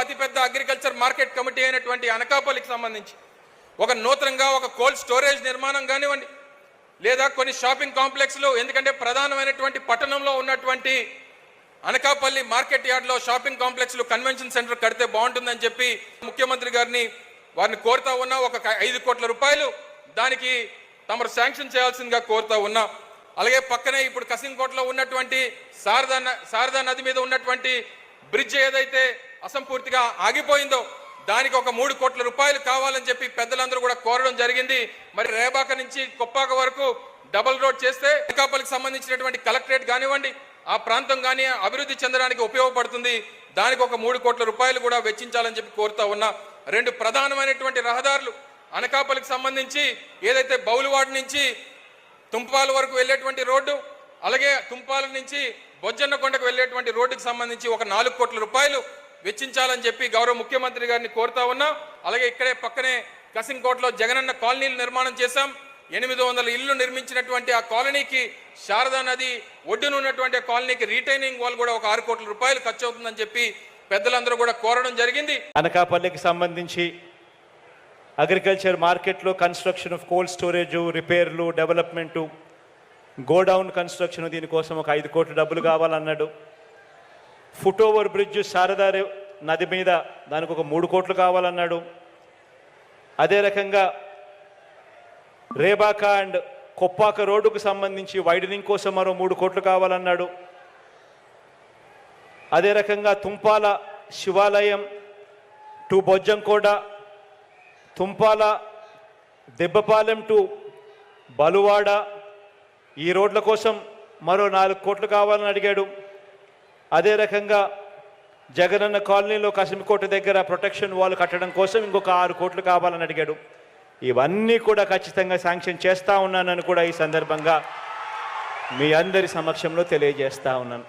అతిపెద్ద agriculture market committee అయినటువంటి అనకాపల్లికి సంబంధించి ఒక నూతనంగా ఒక కోల్డ్ స్టోరేజ్ నిర్మాణం కానివ్వండి లేదా కొన్ని షాపింగ్ కాంప్లెక్స్లు ఎందుకంటే ప్రధానమైనటువంటి పట్టణంలో ఉన్నటువంటి అనకాపల్లి మార్కెట్ యార్డ్లో షాపింగ్ కాంప్లెక్స్లు కన్వెన్షన్ సెంటర్ కడితే బాగుంటుందని చెప్పి ముఖ్యమంత్రి గారిని వారిని కోరుతా ఉన్నా ఒక ఐదు కోట్ల రూపాయలు దానికి తమరు శాంక్షన్ చేయాల్సిందిగా కోరుతా ఉన్నా. అలాగే పక్కనే ఇప్పుడు కసింకోటలో ఉన్నటువంటి శారదా న- శారదా నది మీద ఉన్నటువంటి బ్రిడ్జ్ ఏదైతే అసంపూర్తిగా ఆగిపోయిందో దానికి ఒక మూడు కోట్ల రూపాయలు కావాలని చెప్పి పెద్దలందరూ కూడా కోరడం జరిగింది. మరి రేబాక నుంచి కొప్పాక వరకు డబుల్ రోడ్ చేస్తే అనకాపల్లికి సంబంధించినటువంటి కలెక్టరేట్ కానివ్వండి ఆ ప్రాంతం కానీ అభివృద్ధి చెందడానికి ఉపయోగపడుతుంది. దానికి ఒక మూడు కోట్ల రూపాయలు కూడా వెచ్చించాలని చెప్పి కోరుతా ఉన్నా. రెండు ప్రధానమైనటువంటి రహదారులు అనకాపల్లికి సంబంధించి ఏదైతే బౌలువాడ నుంచి తుంపాల వరకు వెళ్ళేటువంటి రోడ్డు అలాగే తుంపాల నుంచి బొజ్జన్నకొండకు వెళ్ళేటువంటి రోడ్డుకు సంబంధించి ఒక నాలుగు కోట్ల రూపాయలు వెచ్చించాలని చెప్పి గౌరవ ముఖ్యమంత్రి గారిని కోరుతా ఉన్నా. అలాగే ఇక్కడే పక్కనే కసింకోట్లో జగనన్న కాలనీలు నిర్మాణం చేశాం. ఎనిమిది వందల ఇల్లు నిర్మించినటువంటి ఆ కాలనీకి శారదా నది ఒడ్డున ఉన్నటువంటి కాలనీకి రీటైనింగ్ వాల్ కూడా ఒక ఆరు కోట్ల రూపాయలు ఖర్చు అవుతుందని చెప్పి పెద్దలందరూ కూడా కోరడం జరిగింది. అనకాపల్లికి సంబంధించి అగ్రికల్చర్ మార్కెట్లో కన్స్ట్రక్షన్ ఆఫ్ కోల్డ్ స్టోరేజ్ రిపేర్లు డెవలప్మెంటు గోడౌన్ కన్స్ట్రక్షన్ దీనికోసం ఒక ఐదు కోట్ల డబ్బులు కావాలన్నాడు. ఫుట్ ఓవర్ బ్రిడ్జ్ శారదారి నది మీద దానికి ఒక మూడు కోట్లు కావాలన్నాడు. అదే రకంగా రేబాక అండ్ కొప్పాక రోడ్డుకు సంబంధించి వైడనింగ్ కోసం మరో మూడు కోట్లు కావాలన్నాడు. అదే రకంగా తుంపాల శివాలయం టు బొజ్జంకోడ తుంపాల దెబ్బపాలెం టు బలువాడ ఈ రోడ్ల కోసం మరో నాలుగు కోట్లు కావాలని అడిగాడు. అదే రకంగా జగనన్న కాలనీలో కసిమికోట దగ్గర ప్రొటెక్షన్ వాల్ కట్టడం కోసం ఇంకొక ఆరు కోట్లు కావాలని అడిగాడు. ఇవన్నీ కూడా ఖచ్చితంగా శాంక్షన్ చేస్తూ ఉన్నానని కూడా ఈ సందర్భంగా మీ అందరి సమక్షంలో తెలియజేస్తూ ఉన్నాను.